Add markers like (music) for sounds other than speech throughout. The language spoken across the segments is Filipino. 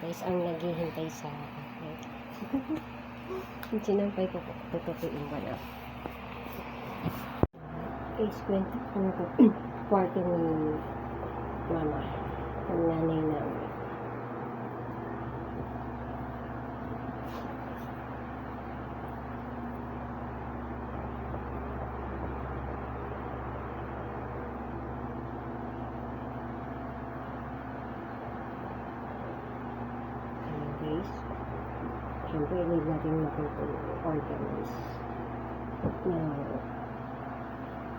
guys ang naghihintay sa akin. (laughs) Sinampay ko tututuin ko na. Is 20 ano ko, party ni mama, ng nanay namin. Ayan guys. Siyempre, need natin mag-organize na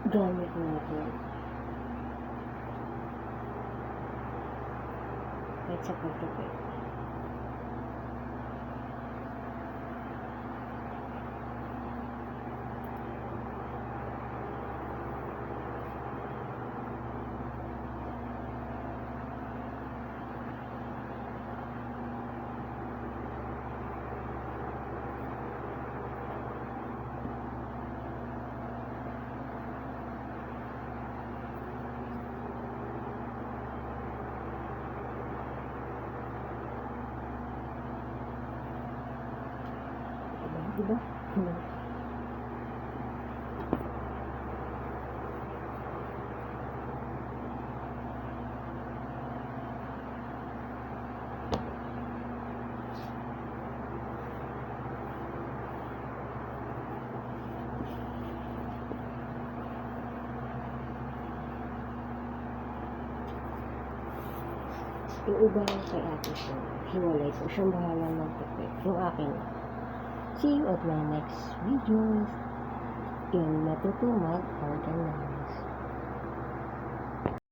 gamit natin. Kahit sa pagtupit. Diba? Hmm. Yung iba lang kay ate ko, hiwalay ko. Siyang bahala magtipid. Yung akin, see you at my next videos. Yung matutumag, order na.